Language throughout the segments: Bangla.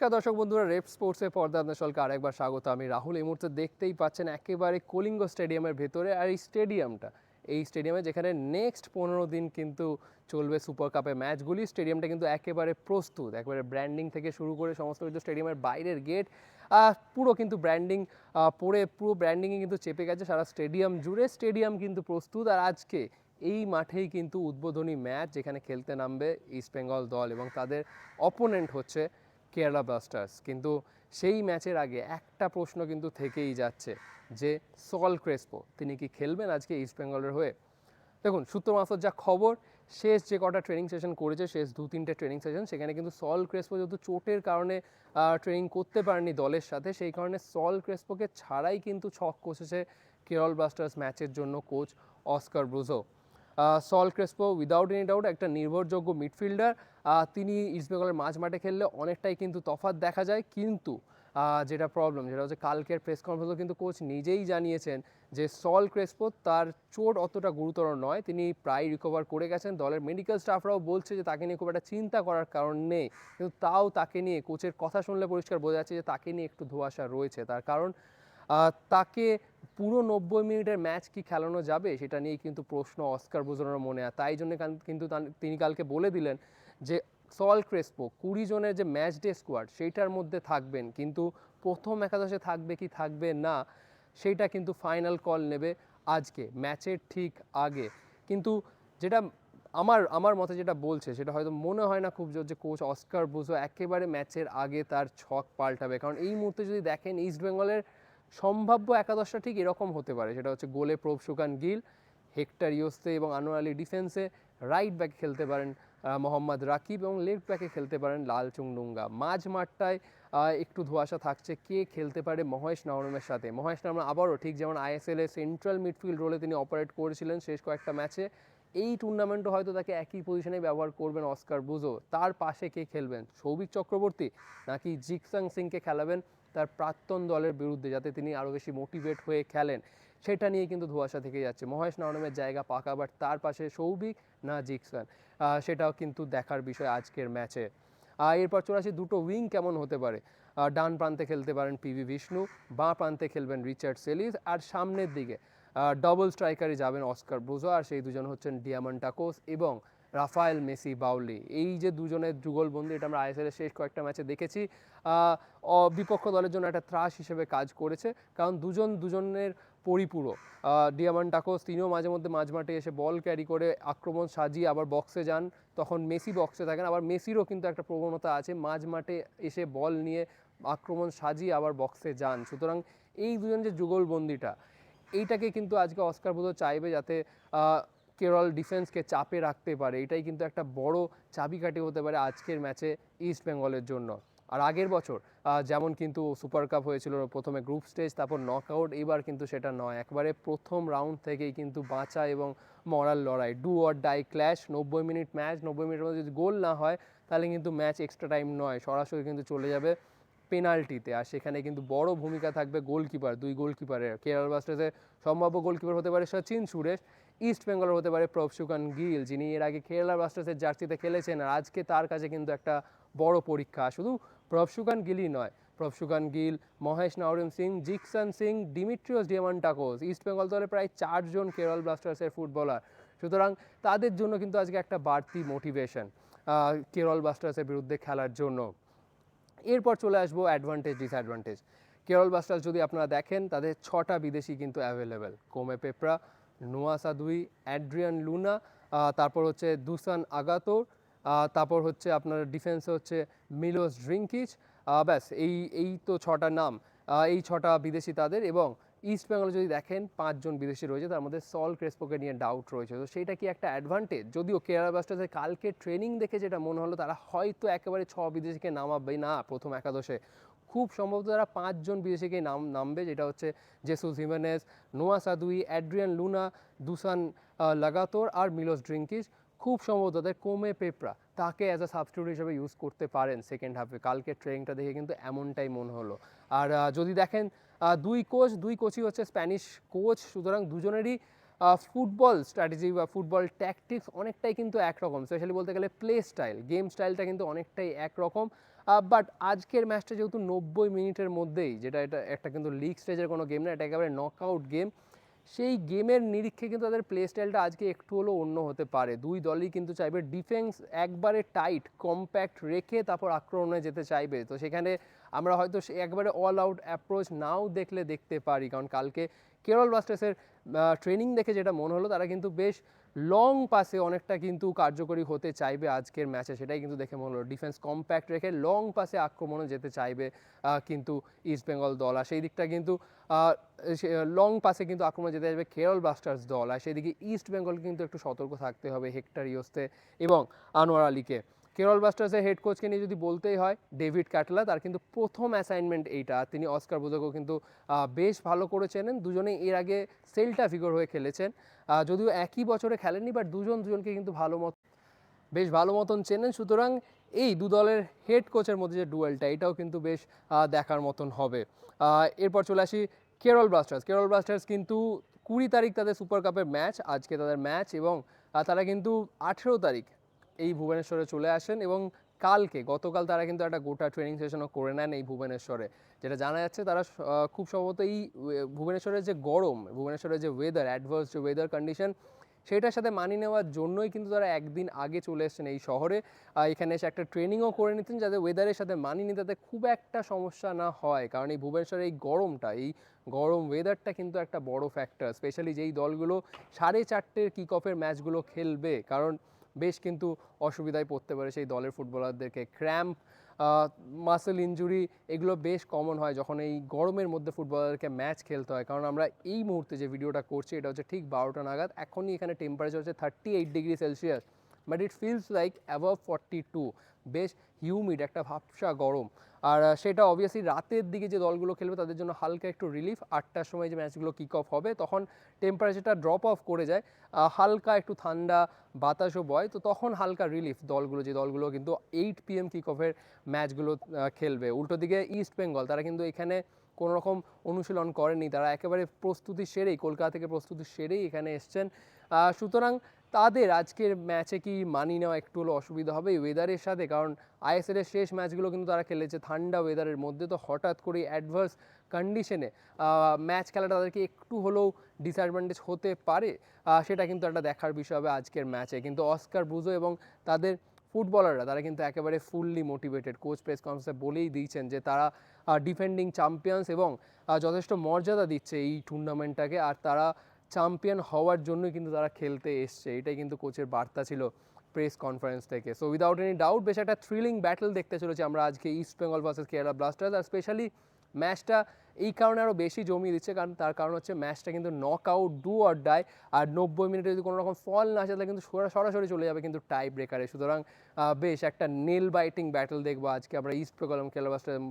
নমস্কার দর্শক বন্ধুরা রেপ স্পোর্টসের পর্দা আপনার সকলকে আরেকবার স্বাগত। আমি রাহুল, এই মুহূর্তে দেখতেই পাচ্ছেন একেবারে কলিঙ্গ স্টেডিয়ামের ভেতরে আর এই স্টেডিয়ামটা। এই স্টেডিয়ামে যেখানে নেক্সট পনেরো দিন কিন্তু চলবে সুপার কাপের ম্যাচগুলি স্টেডিয়ামটা কিন্তু একেবারে প্রস্তুত, একেবারে ব্র্যান্ডিং থেকে শুরু করে সমস্ত কিছু স্টেডিয়ামের বাইরের গেট পুরো কিন্তু ব্র্যান্ডিং পরে পুরো ব্র্যান্ডিংয়ে কিন্তু চেপে গেছে সারা স্টেডিয়াম জুড়ে। স্টেডিয়াম কিন্তু প্রস্তুত আর আজকে এই মাঠেই কিন্তু উদ্বোধনী ম্যাচ যেখানে খেলতে নামবে ইস্ট বেঙ্গল দল এবং তাদের অপোনেন্ট হচ্ছে কেরালা ব্লাস্টার্স কিন্তু সেই ম্যাচের আগে একটা প্রশ্ন কিন্তু থেকেই যাচ্ছে যে সল ক্রেসপো তিনি কি খেলবেন আজকে ইস্ট বেঙ্গলের হয়ে? দেখুন, সূত্র মারফত যা খবর, শেষ যে কটা ট্রেনিং সেশন করেছে, শেষ দু তিনটে ট্রেনিং সেশন সেখানে কিন্তু সল ক্রেসপো যেহেতু চোটের কারণে ট্রেনিং করতে পারেনি দলের সাথে, সেই কারণে সল ক্রেসপোকে ছাড়াই কিন্তু ছক কষেছে কেরল ব্লাস্টার্স ম্যাচের জন্য coach Oscar Bruzon Saul Crespo without any doubt একটা নির্ভরযোগ্য মিডফিল্ডার তিনি ইস্টবেঙ্গলের মাঝ মাঠে খেললে অনেকটাই কিন্তু তফাৎ দেখা যায়। কিন্তু যেটা প্রবলেম যেটা হচ্ছে কালকের প্রেস কনফারেন্সও কিন্তু কোচ নিজেই জানিয়েছেন যে সল ক্রেসপো তার চোট অতটা গুরুতর নয়। তিনি প্রায় রিকভার করে গেছেন। দলের মেডিকেল স্টাফরাও বলছে যে তাকে নিয়ে খুব একটা চিন্তা করার কারণ নেই। কিন্তু তাও তাকে নিয়ে কোচের কথা শুনলে পরিষ্কার বোঝা যাচ্ছে যে তাকে নিয়ে একটু ধোঁয়াশা রয়েছে। তার কারণ তাকে পুরো নব্বই মিনিটের ম্যাচ কি খেলানো যাবে সেটা নিয়েই কিন্তু প্রশ্ন অস্কার বুঝানোর মনে। হয় তাই জন্য কিন্তু তিনি কালকে বলে দিলেন যে, সল ক্রেসপো, কুড়ি জনের যে ম্যাচ ডে স্কোয়াড, সেইটার মধ্যে থাকবেন। কিন্তু প্রথম একাদশে থাকবে কি থাকবে না, সেইটা কিন্তু ফাইনাল কল নেবে আজকে, ম্যাচের ঠিক আগে। কিন্তু যেটা আমার আমার মতে যেটা বলছে, সেটা হয়তো মনে হয় না খুব জোর যে কোচ অস্কার বুঝো একেবারে ম্যাচের আগে তার ছক পাল্টাবে। কারণ এই মুহূর্তে যদি দেখেন, ইস্ট বেঙ্গলের সম্ভাব্য একাদশটা ঠিক এরকম হতে পারে। সেটা হচ্ছে গোলে প্রভ সুকান গিল, হেক্টর ইয়োস্তে এবং আনোয়ার আলী ডিফেন্সে রাইট ব্যাকে খেলতে পারেন মোহাম্মদ রাকিব এবং লেফট ব্যাকে খেলতে পারেন লাল চুংডুঙ্গা। মাঝ মাঠটায় একটু ধোঁয়াশা থাকছে কে খেলতে পারে মহেশ নরমের সাথে। মহেশ নরম আবারও ঠিক যেমন আইএসএল এ সেন্ট্রাল মিডফিল্ড রোলে তিনি অপারেট করেছিলেন শেষ কয়েকটা ম্যাচে এই টুর্নামেন্টও হয়তো তাকে একই পজিশনে ব্যবহার করবেন অস্কার বুজো। তার পাশে কে খেলবেন? সৌভিক চক্রবর্তী নাকি জিকসাং সিংকে খেলাবেন? তার প্রাক্তন দলের বিরুদ্ধে যাতে তিনি আরও বেশি মোটিভেট হয়ে খেলেন, সেটা নিয়ে কিন্তু ধোঁয়াশা থেকে যাচ্ছে। মহেশ নরমের জায়গা পাকা বাট তার পাশে সৌভিক, না জিকসান। সেটাও কিন্তু দেখার বিষয় আজকের ম্যাচে। এরপর চলে দুটো উইং কেমন হতে পারে? ডান প্রান্তে খেলতে পারেন পিভি বিষ্ণু, বাঁ প্রান্তে খেলবেন রিচার্ড সেলিস, আর সামনের দিকে ডবল স্ট্রাইকারে যাবেন অস্কার ব্রুজো, আর সেই দুজন হচ্ছেন ডিয়ামন্ড টাকোস এবং রাফায়েল মেসি, বাউলি, এই যে দুজনের যুগলবন্দি, এটা আমরা আইএসএল এর শেষ কয়েকটা ম্যাচে দেখেছি। বিপক্ষ দলের জন্য একটা ত্রাস হিসেবে কাজ করেছে, কারণ দুজন দুজনের পরিপূরক। ডিয়ামান টাকোস তিনিও মাঝে মধ্যে মাঝ মাঠে এসে বল ক্যারি করে আক্রমণ সাজিয়ে আবার বক্সে যান। তখন মেসি বক্সে থাকেন, আবার মেসিরও কিন্তু একটা প্রবণতা আছে, মাঝ মাঠে এসে বল নিয়ে আক্রমণ সাজিয়ে আবার বক্সে যান। সুতরাং এই দুজন যে যুগলবন্দিটা, এইটাকে কিন্তু আজকে অস্কার বোধ চাইবে যাতে কেরল ডিফেন্সকে চাপে রাখতে পারে। এটাই কিন্তু একটা বড় চাবিকাঠি হতে পারে আজকের ম্যাচে ইস্ট বেঙ্গলের জন্য। আর আগের বছর যেমন কিন্তু সুপার কাপ হয়েছিল প্রথমে গ্রুপ স্টেজ তারপর নক আউট এবার কিন্তু সেটা নয়। একবারে প্রথম রাউন্ড থেকেই কিন্তু বাঁচা এবং মরাল লড়াই। ডু অর ডাই ক্ল্যাশ নব্বই মিনিট ম্যাচ নব্বই মিনিটের মধ্যে যদি গোল না হয়, তাহলে কিন্তু ম্যাচ এক্সট্রা টাইম নয়, সরাসরি কিন্তু চলে যাবে পেনাল্টিতে আর সেখানে কিন্তু বড় ভূমিকা থাকবে গোলকিপার দুই গোলকিপারের কেরল ব্লাস্টার্সের সম্ভাব্য গোলকিপার হতে পারে সচিন সুরেশ। ইস্ট বেঙ্গলের হতে পারে প্রভসুকান গিল যিনি এর আগে কেরালা ব্লাস্টার্সের জার্সিতে খেলেছেন আর আজকে তার কাছে কিন্তু একটা বড় পরীক্ষা। শুধু প্রভসুকান গিলই নয় প্রভসুকান গিল মহেশ নাওরিম সিং, জিকসান সিং, ডিমিট্রিয়াস ডিয়ামান্টাকোস ইস্ট বেঙ্গল দলে প্রায় চারজন কেরল ব্লাস্টার্সের ফুটবলার। সুতরাং তাদের জন্য কিন্তু আজকে একটা বাড়তি মোটিভেশন কেরল ব্লাস্টার্সের বিরুদ্ধে খেলার জন্য। এরপর চলে আসব অ্যাডভান্টেজ ডিসঅ্যাডভান্টেজ কেরল ব্লাস্টার্স যদি আপনারা দেখেন, তাদের ছটা বিদেশি কিন্তু অ্যাভেলেবেল কোমে পেপ্রা নোয়া সাদুই অ্যাড্রিয়ান লুনা তারপর হচ্ছে দুসান আগাতোর তারপর হচ্ছে আপনার ডিফেন্সে হচ্ছে মিলোস ড্রিঙ্কিচ ব্যাস, এই এই তো ছটা নাম এই ছটা বিদেশি তাদের এবং ইস্ট বেঙ্গলে যদি দেখেন পাঁচজন বিদেশি রয়েছে, তার মধ্যে সল ক্রেসপোকে নিয়ে ডাউট রয়েছে। তো সেইটা কি একটা অ্যাডভান্টেজ যদিও কেরালা ব্লাস্টার্সের কালকে ট্রেনিং দেখে যেটা মনে হলো, তারা হয়তো একেবারে ছ বিদেশিকে নামাবে না প্রথম একাদশে। খুব সম্ভবত তারা পাঁচজন বিদেশিকে নাম, নামবে, যেটা হচ্ছে Jesus Jimenez Noah Sadaoui Adrian Luna Dusan Lagator আর মিলোস ড্রিঙ্কিস খুব সম্ভবত তাদের কোমে পেপরা তাকে অ্যাজ আ সাবস্টিটিউট হিসেবে ইউজ করতে পারেন সেকেন্ড হাফে কালকে ট্রেনিংটা দেখে কিন্তু এমনটাই মনে হলো। আর যদি দেখেন দুই কোচ দুই কোচই হচ্ছে স্প্যানিশ কোচ সুতরাং দুজনেরই ফুটবল স্ট্র্যাটেজি বা ফুটবল ট্যাকটিক্স অনেকটাই কিন্তু একরকম। স্পেশালি বলতে গেলে প্লে স্টাইল গেম স্টাইলটা কিন্তু অনেকটাই একরকম। বাট আজকের ম্যাচটা যেহেতু নব্বই মিনিটের মধ্যেই, যেটা এটা একটা কিন্তু লিগ স্টেজের কোনো গেম না, এটা একেবারে নক আউট গেম সেই গেমের নিরীক্ষে কিন্তু তাদের প্লে স্টাইলটা আজকে একটু হলেও অন্য হতে পারে। দুই দলই কিন্তু চাইবে ডিফেন্স একবারে টাইট কম্প্যাক্ট রেখে তারপর আক্রমণে যেতে চাইবে। তো সেখানে আমরা হয়তো সে একবারে অল আউট অ্যাপ্রোচ নাও দেখলে দেখতে পারি। কারণ কালকে কেরল ব্লাস্টার্সের ট্রেনিং দেখে যেটা মনে হলো, তারা কিন্তু বেশ লং পাসে অনেকটা কিন্তু কার্যকরী হতে চাইবে আজকের ম্যাচে সেটাই কিন্তু দেখে মনে হলো। ডিফেন্স কম্প্যাক্ট রেখে লং পাসে আক্রমণে যেতে চাইবে কিন্তু ইস্ট বেঙ্গল দল। আর সেই দিকটা কিন্তু লং পাসে কিন্তু আক্রমণে যেতে চাইবে কেরল ব্লাস্টার্স দল। আর সেদিকে ইস্ট বেঙ্গল কিন্তু একটু সতর্ক থাকতে হবে হেক্টর ইয়োস্তে এবং আনোয়ার আলীকে। কেরল ব্লাস্টার্সের হেড কোচকে নিয়ে যদি বলতেই হয় ডেভিড ক্যাটলা তার কিন্তু প্রথম অ্যাসাইনমেন্ট এইটা। তিনি অস্কার বুজকও কিন্তু বেশ ভালো করে চেনেন দুজনেই এর আগে সেল্টা ফিগর হয়ে খেলেছেন। যদিও একই বছরে খেলেননি বাট দুজন দুজনকে কিন্তু ভালো মতো, বেশ ভালো মতন চেনেন। সুতরাং এই দু দলের হেড কোচের মধ্যে যে ডুয়েলটা এটাও কিন্তু বেশ দেখার মতন হবে। এরপর চলে আসি কেরল ব্লাস্টার্স কেরল ব্লাস্টার্স কিন্তু কুড়ি তারিখ তাদের সুপার কাপের ম্যাচ আজকে তাদের ম্যাচ এবং তারা কিন্তু আঠেরো তারিখ এই ভুবনেশ্বরে চলে আসেন এবং কালকে, গতকাল তারা কিন্তু একটা গোটা ট্রেনিং সেশনও করে নেন এই ভুবনেশ্বরে। যেটা জানা যাচ্ছে তারা খুব সম্ভবত এই ভুবনেশ্বরের যে গরম, ভুবনেশ্বরের যে ওয়েদার অ্যাডভার্স যে ওয়েদার কন্ডিশন সেটার সাথে মানিয়ে নেওয়ার জন্যই কিন্তু তারা একদিন আগে চলে এসেছেন এই শহরে। এখানে এসে একটা ট্রেনিংও করে নিতেন যাতে ওয়েদারের সাথে মানিয়ে নিতে খুব একটা সমস্যা না হয়। কারণ এই ভুবনেশ্বরের এই গরমটা, এই গরম ওয়েদারটা কিন্তু একটা বড় ফ্যাক্টর স্পেশালি যেই দলগুলো সাড়ে চারটের কিক অফের ম্যাচগুলো খেলবে। কারণ বেশ কিন্তু অসুবিধায় পড়তে পারে সেই দলের ফুটবলারদেরকে। ক্র্যাম্প মাসেল ইঞ্জুরি এগুলো বেশ কমন হয় যখন এই গরমের মধ্যে ফুটবলারকে ম্যাচ খেলতে হয়। কারণ আমরা এই মুহূর্তে যে ভিডিওটা করছি, এটা হচ্ছে ঠিক বারোটা নাগাদ। এখনই এখানে টেম্পারেচার হচ্ছে thirty eight degree Celsius but it feels like above forty two বেশ হিউমিড একটা ভাবসা গরম। আর সেটা অবভিয়াসলি রাতের দিকে যে দলগুলো খেলবে তাদের জন্য হালকা একটু রিলিফ আটটার সময় যে ম্যাচগুলো কিক অফ হবে, তখন টেম্পারেচারটা ড্রপ অফ করে যায়। হালকা একটু ঠান্ডা বাতাসও বয়, তো তখন হালকা রিলিফ দলগুলো, যে দলগুলো কিন্তু এইট পিএম কিক অফের ম্যাচগুলো খেলবে। উল্টো দিকে ইস্ট বেঙ্গল তারা কিন্তু এখানে কোনো রকম অনুশীলন করেনি। তারা একেবারে প্রস্তুতি সেরেই, কলকাতা থেকে প্রস্তুতি সেরেই এখানে এসছেন। সুতরাং তাদের আজকের ম্যাচে কি মানিয়ে নেওয়া একটু হলো অসুবিধা হবে? এই ওয়েদারের সাথে, কারণ আইএসএল এর শেষ ম্যাচগুলো কিন্তু তারা খেলেছে ঠান্ডা ওয়েদারের মধ্যে। তো হঠাৎ করে অ্যাডভার্স কন্ডিশনে ম্যাচ খেলাটা তাদেরকে একটু হলেও ডিসঅ্যাডভান্টেজ হতে পারে সেটা কিন্তু একটা দেখার বিষয় হবে আজকের ম্যাচে কিন্তু অস্কার ব্রুজো এবং তাদের ফুটবলাররা তারা কিন্তু একেবারে ফুললি মোটিভেটেড কোচ প্রেস কনফারেন্সে বলেই দিয়েছেন যে তারা ডিফেন্ডিং চ্যাম্পিয়ন্স এবং যথেষ্ট মর্যাদা দিচ্ছে এই টুর্নামেন্টটাকে আর তারা চ্যাম্পিয়ন হওয়ার জন্যই কিন্তু তারা খেলতে এসছে। এটাই কিন্তু কোচের বার্তা ছিল প্রেস কনফারেন্স থেকে। সো উইদাউট এনি ডাউট বেশ একটা থ্রিলিং ব্যাটল দেখতে চলেছি আমরা আজকে ইস্ট বেঙ্গল ভার্সেস কেরালা ব্লাস্টার্স আর স্পেশালি ম্যাচটা এই কারণে আরও বেশি জমিয়ে দিচ্ছে, কারণ তার কারণ হচ্ছে ম্যাচটা কিন্তু knockout do or die আর নব্বই মিনিটে যদি কোনো রকম ফল না আসে, তাহলে কিন্তু সরা- সরাসরি চলে যাবে কিন্তু টাই ব্রেকারে সুতরাং বেশ একটা নেল বাইটিং ব্যাটল দেখব আজকে আমরা ইস্ট বেঙ্গল এবং কেরালা ব্লাস্টারের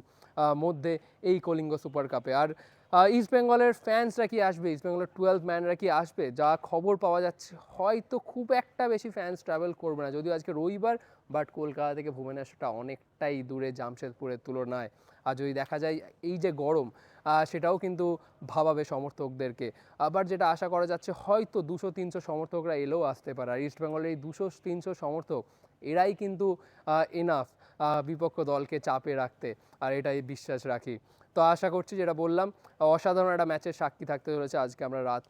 মধ্যে এই কলিঙ্গ সুপার কাপে আর ইস্ট বেঙ্গলের ফ্যান্সরা কি আসবে? ইস্ট বেঙ্গলের টুয়েলভ ম্যানরা কি আসবে? যা খবর পাওয়া যাচ্ছে, হয়তো খুব একটা বেশি ফ্যান্স ট্রাভেল করবে না। যদিও আজকে রবিবার বাট কলকাতা থেকে ভুবনেশ্বরটা অনেকটাই দূরে, জামশেদপুরের তুলনায়। আর যদি দেখা যায়, এই যে গরম সেটাও কিন্তু ভাবাবে সমর্থকদেরকে। আবার যেটা আশা করা যাচ্ছে, হয়তো দুশো, তিনশো সমর্থকরা এলেও আসতে পারে। আর ইস্ট বেঙ্গলের এই দুশো, তিনশো সমর্থক, এরাই কিন্তু এনাফ বিপক্ষ দলকে চাপে রাখতে। আর এটাই বিশ্বাস রাখি। তো আশা করছি যেটা বললাম, অসাধারণ একটা ম্যাচের সাক্ষী থাকতে চলেছে আজকে আমরা রাত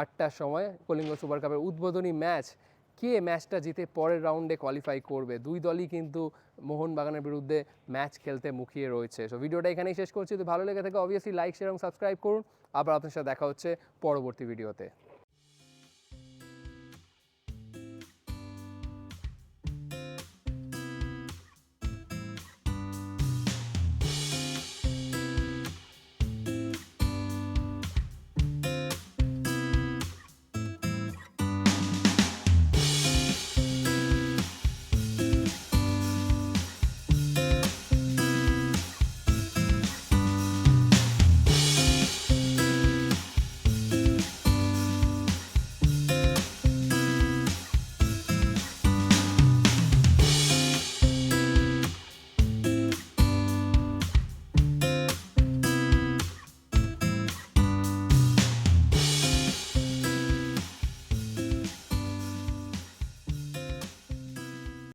আটটার সময় কলিঙ্গ সুপার কাপের উদ্বোধনী ম্যাচ কে ম্যাচটা জিতে পরের রাউন্ডে কোয়ালিফাই করবে? দুই দলই কিন্তু মোহনবাগানের বিরুদ্ধে ম্যাচ খেলতে মুখিয়ে রয়েছে। সো ভিডিওটা এখানেই শেষ করছি। যদি ভালো লেগে থাকে অবভিয়াসলি লাইক শেয়ার এবং সাবস্ক্রাইব করুন। আবার আপনার সাথে দেখা হচ্ছে পরবর্তী ভিডিওতে